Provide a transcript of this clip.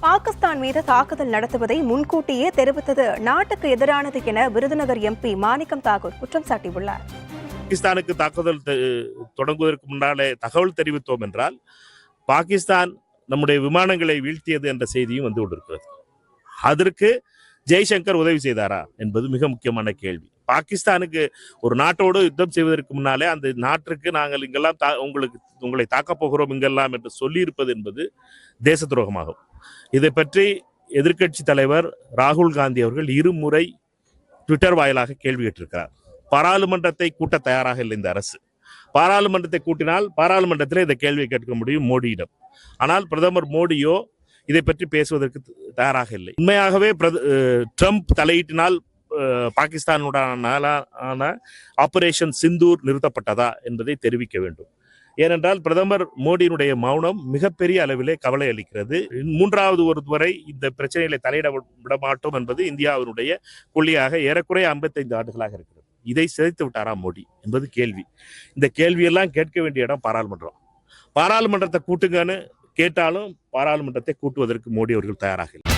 பாகிஸ்தான் மீது தாக்குதல் நடத்துவதை முன்கூட்டியே தெரிவித்தது நாட்டுக்கு எதிரானது என விருதுநகர் எம்பி மாணிக்கம் தாகூர் குற்றம் சாட்டியுள்ளார். பாகிஸ்தானுக்கு தாக்குதல் தொடங்குவதற்கு முன்னாலே தகவல் தெரிவித்தோம் என்றால் பாகிஸ்தான் நம்முடைய விமானங்களை வீழ்த்தியது என்ற செய்தியும் வந்து கொண்டிருக்கிறது. அதற்கு ஜெய்சங்கர் உதவி செய்தாரா என்பது மிக முக்கியமான கேள்வி. பாகிஸ்தானுக்கு ஒரு நாட்டோடு யுத்தம் செய்வதற்கு முன்னாலே அந்த நாட்டிற்கு நாங்கள் இங்கெல்லாம் தா- உங்களுக்கு உங்களை தாக்கப் போகிறோம் இங்கெல்லாம் என்று சொல்லியிருப்பது என்பது தேச துரோகமாகும். இதை பற்றி எதிர்க்கட்சி தலைவர் ராகுல் காந்தி அவர்கள் இருமுறை ட்விட்டர் வாயிலாக கேள்வி கேட்டிருக்கிறார். பாராளுமன்றத்தை கூட்ட தயாராக இல்லை இந்த அரசு. பாராளுமன்றத்தை கூட்டினால் பாராளுமன்றத்தில் இந்த கேள்வியை கேட்க முடியும் மோடியிடம். ஆனால் பிரதமர் மோடியோ இதை பற்றி பேசுவதற்கு தயாராக இல்லை. உண்மையாகவே பிரத- ட்ரம்ப் தலையீட்டினால் பாகிஸ்தானுடனான ஆபரேஷன் சிந்தூர் நிறுத்தப்பட்டதா என்பதை தெரிவிக்க வேண்டும். ஏனென்றால் பிரதமர் மோடியினுடைய மௌனம் மிகப்பெரிய அளவிலே கவலை அளிக்கிறது. மூன்றாவது ஒரு வரை இந்த பிரச்சனைகளை தலையிட விட மாட்டோம் என்பது இந்தியாவினுடைய கொள்கையாக ஏறக்குறைய 55 ஆண்டுகளாக இருக்கிறது. இதை சிதைத்து விட்டாரா மோடி என்பது கேள்வி. இந்த கேள்வியெல்லாம் கேட்க வேண்டிய இடம் பாராளுமன்றம். பாராளுமன்றத்தை கூட்டுங்கன்னு கேட்டாலும் பாராளுமன்றத்தை கூட்டுவதற்கு மோடி அவர்கள் தயாராக இல்லை.